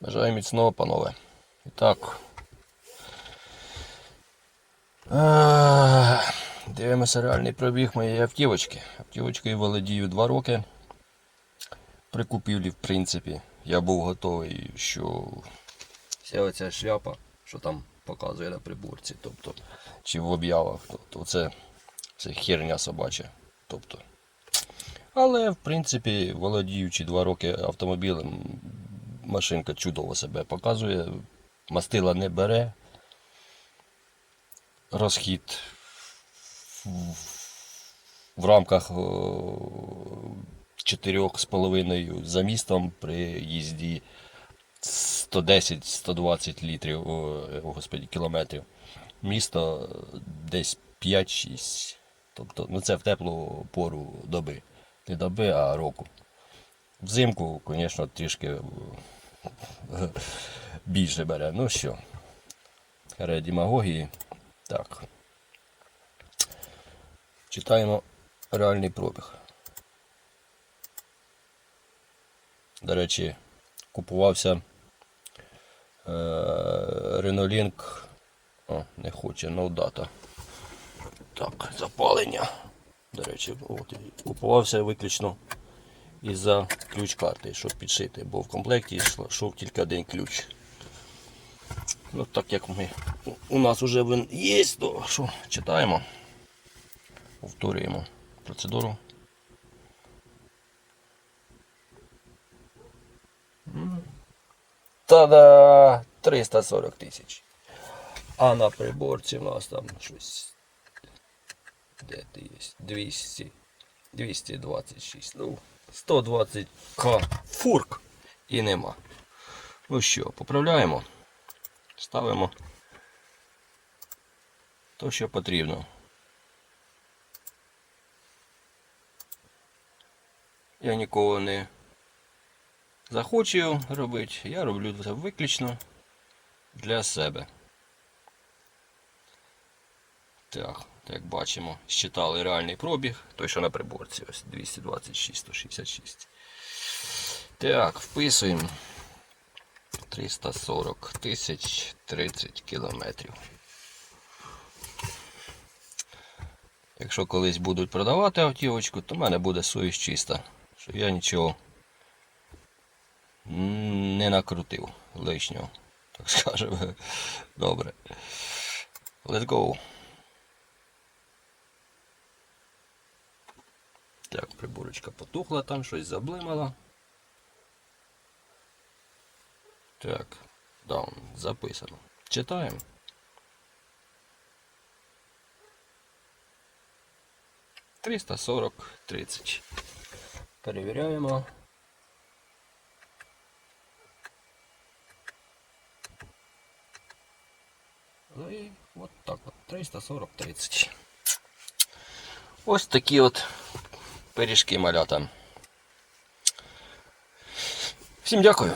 Бажаю міцного, панове. І так. Дивимося реальний пробіг моєї автівочки. Автівочкою володію 2 роки. При купівлі, в принципі, я був готовий, що вся оця шляпа, що там показує на приборці, тобто, чи в об'явах, тобто це, це херня собача. Тобто. Але, в принципі, володіючи 2 роки автомобілем, машинка чудово себе показує, мастила не бере, розхід в- рамках 4,5 за містом при їзді 110-120 літрів, о, господі, кілометрів. Місто десь 5-6. Тобто, ну це в теплу пору доби. Не доби, а року. Взимку, звісно, трішки більше бере. Ну що, харе демагогії. Так. Читаємо реальний пробіг. До речі, купувався е, Renault О, не хоче, no. Так, запалення. До речі, от, купувався виключно із-за ключ карти, щоб підшити, бо в комплекті йшов тільки один ключ. Ну, так як ми у нас вже він є, то що, читаємо. Повторюємо процедуру. Та-да! 340 тисяч. А на приборці в нас там щось. Де ти є? 200. 226. Ну, 120к фурк і нема. Ну що, поправляємо. Ставимо то, що потрібно. Я нікого не захочу робити, я роблю це виключно для себе. Так, як бачимо, считали реальний пробіг, той, що на приборці, ось 226, 166. Так, вписуємо 340 тисяч 30 кілометрів. Якщо колись будуть продавати автівочку, то в мене буде совість чиста, що я нічого не накрутив лишнього. Так скажемо. Добре. Let's go. Так, приборочка потухла там, щось заблимала. Так, даун, записано. Читаємо. Триста сорок тридцять. Перевіряємо. Ну і от так от. 340 30. Ось такі от пиріжки малята. Всім дякую.